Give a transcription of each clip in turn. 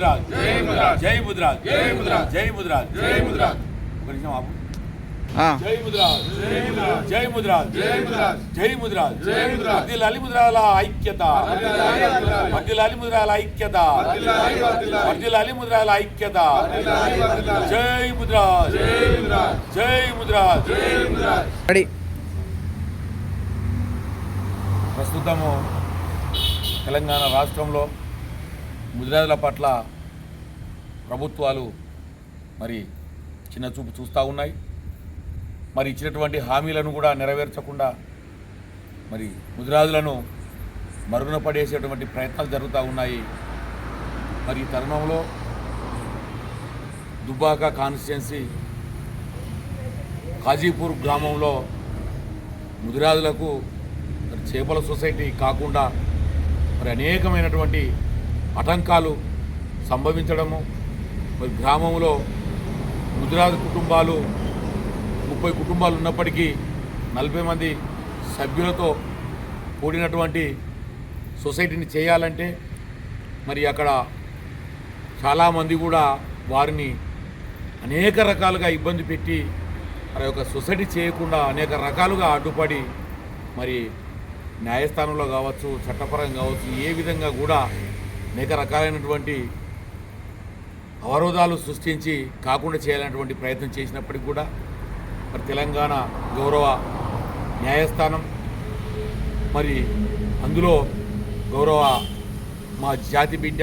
ముద్రాజ్ జై ముద్రాజ్ జై ముద్రాజ్ జై ముద్రాజ్ జై ముద్రాజ్ జై ముద్రాజ్ ఒక నిమిషం ఆపు జై ముద్రాజ్ జై ముద్రాజ్ జై ముద్రాజ్ జై ముద్రాజ్ జై ముద్రాజ్ వర్ధిల్లాలి ముద్రాల ఐక్యత. వర్ధిల్లాలి ముద్రాల ఐక్యత ముద్రాల ఐక్యత. జై ముద్రాజ్ జై ముద్రాజ్ జై ప్రస్తుతము తెలంగాణ రాష్ట్రంలో ముదిరాజుల పట్ల ప్రభుత్వాలు మరి చిన్న చూపు చూస్తూ ఉన్నాయి. మరి ఇచ్చినటువంటి హామీలను కూడా నెరవేర్చకుండా మరి ముదిరాజులను మరుగున పడేసేటువంటి ప్రయత్నాలు జరుగుతూ ఉన్నాయి. మరి ఈ తరుణంలో దుబాక కాన్స్టిట్యున్సీ కాజీపూర్ గ్రామంలో ముదిరాజులకు మరి చేపల సొసైటీ కాకుండా మరి అనేకమైనటువంటి ఆటంకాలు సంభవించడము మరి గ్రామంలో గుజరాత్ కుటుంబాలు ముప్పై కుటుంబాలు ఉన్నప్పటికీ నలభై మంది సభ్యులతో కూడినటువంటి సొసైటీని చేయాలంటే మరి అక్కడ చాలామంది కూడా వారిని అనేక రకాలుగా ఇబ్బంది పెట్టి మరి యొక్క సొసైటీ చేయకుండా అనేక రకాలుగా అడ్డుపడి మరి న్యాయస్థానంలో కావచ్చు చట్టపరంగా కావచ్చు ఏ విధంగా కూడా అనేక రకాలైనటువంటి అవరోధాలు సృష్టించి కాకుండా చేయాలనేటువంటి ప్రయత్నం చేసినప్పటికి కూడా మరి తెలంగాణ గౌరవ న్యాయస్థానం మరి అందులో గౌరవ మా జాతి బిడ్డ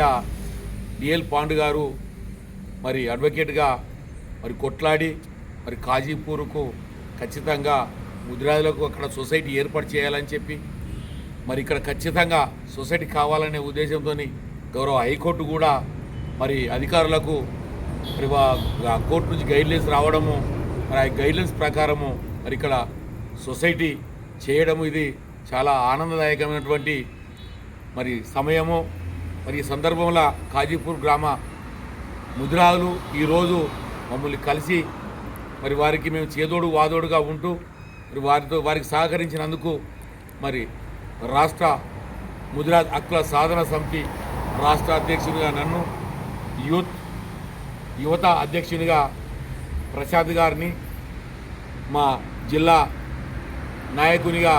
డిఎల్ పాండు గారు మరి అడ్వకేట్గా మరి కొట్లాడి మరి కాజీపూర్కు ఖచ్చితంగా ముద్రాదులకు అక్కడ సొసైటీ ఏర్పాటు చేయాలని చెప్పి మరి ఇక్కడ ఖచ్చితంగా సొసైటీ కావాలనే ఉద్దేశంతో గౌరవ హైకోర్టు కూడా మరి అధికారులకు మరి వా- కోర్టు నుంచి గైడ్లైన్స్ రావడము మరి ఆ గైడ్లైన్స్ ప్రకారము మరి ఇక్కడ సొసైటీ చేయడము ఇది చాలా ఆనందదాయకమైనటువంటి మరి సమయము. మరి ఈ సందర్భంలో కాజీపూర్ గ్రామ ముదిరాజులు ఈరోజు మమ్మల్ని కలిసి మరి వారికి మేము చేదోడు వాదోడుగా ఉంటూ మరి వారితో వారికి సహకరించినందుకు మరి రాష్ట్ర ముదిరాజ్ హక్కుల సాధన సమితి రాష్ట్ర అధ్యక్షునిగా నన్ను యూత్ యువత అధ్యక్షునిగా ప్రసాద్ గారిని మా జిల్లా నాయకునిగా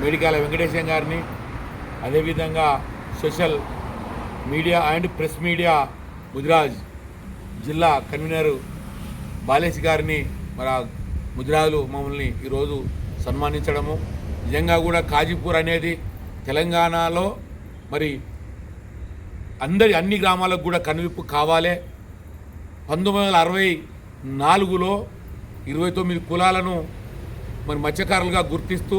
మేడికాల వెంకటేశం గారిని అదేవిధంగా social media and press media Mudiraj జిల్లా కన్వీనర్ బాలేష్ గారిని మరి ముదిరాజులు మమ్మల్ని ఈరోజు సన్మానించడము. నిజంగా కూడా కాజీపూర్ అనేది తెలంగాణలో మరి అందరి అన్ని గ్రామాలకు కూడా కనువిప్పు కావాలి. పంతొమ్మిది వందల అరవై నాలుగులో ఇరవై తొమ్మిది కులాలను మరి మత్స్యకారులుగా గుర్తిస్తూ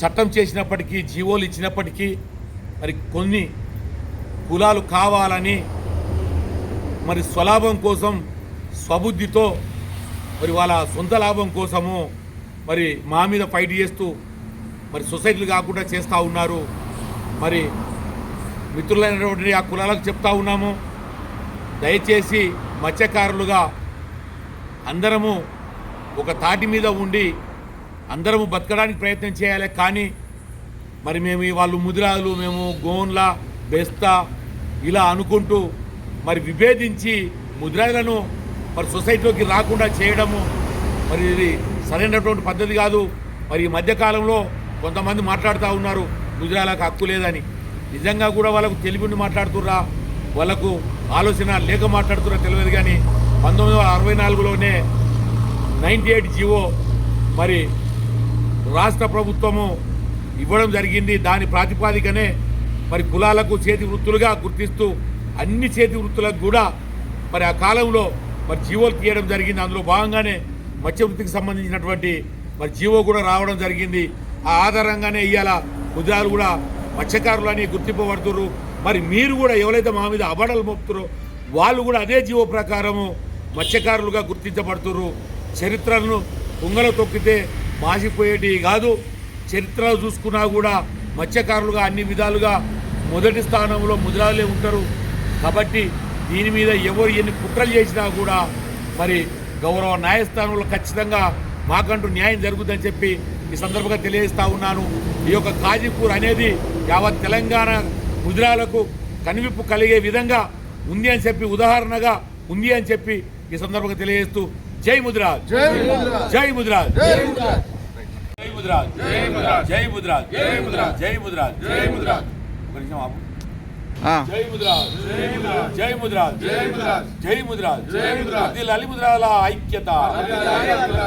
చట్టం చేసినప్పటికీ జీవోలు ఇచ్చినప్పటికీ మరి కొన్ని కులాలు కావాలని మరి స్వలాభం కోసం స్వబుద్ధితో మరి వాళ్ళ సొంత లాభం కోసము మరి మా మీద ఫైట్ చేస్తూ మరి సొసైటీలు కాకుండా చేస్తూ ఉన్నారు. మరి మిత్రులైనటువంటి ఆ కులాలకు చెప్తా ఉన్నాము. దయచేసి మత్స్యకారులుగా అందరము ఒక తాటి మీద ఉండి అందరము బతకడానికి ప్రయత్నం చేయాలి. కానీ మరి మేము వాళ్ళు ముదిరాలు మేము గోన్ల బెస్తా ఇలా అనుకుంటూ మరి విభేదించి ముదిరాలను మరి సొసైటీలోకి రాకుండా చేయడము మరి ఇది సరైనటువంటి పద్ధతి కాదు. మరి ఈ మధ్యకాలంలో కొంతమంది మాట్లాడుతూ ఉన్నారు ముదిరాలకు హక్కు లేదని. నిజంగా కూడా వాళ్ళకు తెలివిని మాట్లాడుతుర్రా? వాళ్ళకు ఆలోచన లేక మాట్లాడుతున్నా తెలియదు కానీ పంతొమ్మిది వందల అరవై నాలుగులోనే నైంటీ ఎయిట్ జీవో మరి రాష్ట్ర ప్రభుత్వము ఇవ్వడం జరిగింది. దాని ప్రాతిపాదికనే మరి కులాలకు చేతి వృత్తులుగా గుర్తిస్తూ అన్ని చేతి వృత్తులకు కూడా మరి ఆ కాలంలో మరి జీవోలు తీయడం జరిగింది. అందులో భాగంగానే మత్స్య వృత్తికి సంబంధించినటువంటి మరి జీవో కూడా రావడం జరిగింది. ఆ ఆధారంగానే ఇవాళ ముద్రాలు కూడా మత్స్యకారులు అని గుర్తింపబడుతున్నారు మరి మీరు కూడా ఎవరైతే మా మీద అబడలు మోపుతారో వాళ్ళు కూడా అదే జీవో ప్రకారము మత్స్యకారులుగా గుర్తించబడుతురు చరిత్రను కుంగల తొక్కితే మాసిపోయేటి కాదు. చరిత్రలు చూసుకున్నా కూడా మత్స్యకారులుగా అన్ని విధాలుగా మొదటి స్థానంలో ముద్రాలే ఉంటారు. కాబట్టి దీని మీద ఎవరు ఎన్ని కుట్రలు చేసినా కూడా మరి గౌరవ న్యాయస్థానంలో ఖచ్చితంగా మాకంటూ న్యాయం జరుగుతుందని చెప్పి ఈ సందర్భంగా తెలియజేస్తా ఉన్నాను. ఈ యొక్క కాజీపూర్ అనేది యావత్ తెలంగాణ గుజరాలకు కనువిప్పు కలిగే విధంగా ఉంది అని చెప్పి ఉదాహరణగా ఉంది అని చెప్పి ఈ సందర్భంగా తెలియజేస్తూ జై ముద్రా జై ముద్రా జై ముద్రా జై ముద్రా జై ముద్రా జై ముద్రా జై ముద్రాజ్ ముద్రా జై ముద్రా జై ముద్రా జై ముద్రా జై ముద్రా జై ముద్రా జై ముద్రాజ్ అదిల్ అలి ముద్రాల ఐక్యత జై ముద్రా